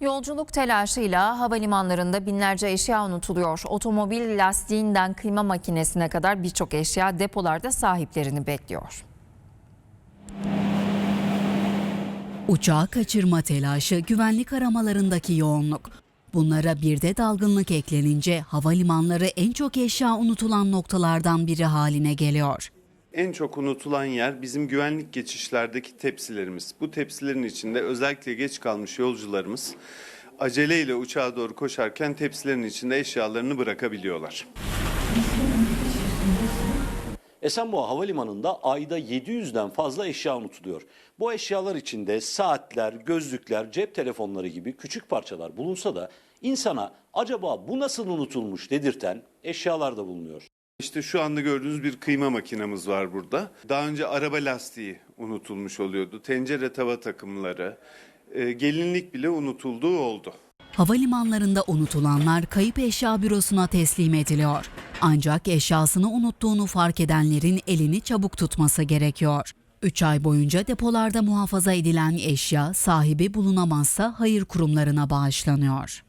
Yolculuk telaşıyla havalimanlarında binlerce eşya unutuluyor. Otomobil lastiğinden kıyma makinesine kadar birçok eşya depolarda sahiplerini bekliyor. Uçağı kaçırma telaşı, güvenlik aramalarındaki yoğunluk. Bunlara bir de dalgınlık eklenince havalimanları en çok eşya unutulan noktalardan biri haline geliyor. En çok unutulan yer bizim güvenlik geçişlerdeki tepsilerimiz. Bu tepsilerin içinde özellikle geç kalmış yolcularımız aceleyle uçağa doğru koşarken tepsilerin içinde eşyalarını bırakabiliyorlar. Esenboğa Havalimanı'nda ayda 700'den fazla eşya unutuluyor. Bu eşyalar içinde saatler, gözlükler, cep telefonları gibi küçük parçalar bulunsa da insana acaba bu nasıl unutulmuş dedirten eşyalar da bulunuyor. İşte şu anda gördüğünüz bir kıyma makinamız var burada. Daha önce araba lastiği unutulmuş oluyordu. Tencere tava takımları, e, gelinlik bile unutulduğu oldu. Havalimanlarında unutulanlar kayıp eşya bürosuna teslim ediliyor. Ancak eşyasını unuttuğunu fark edenlerin elini çabuk tutması gerekiyor. 3 ay boyunca depolarda muhafaza edilen eşya sahibi bulunamazsa hayır kurumlarına bağışlanıyor.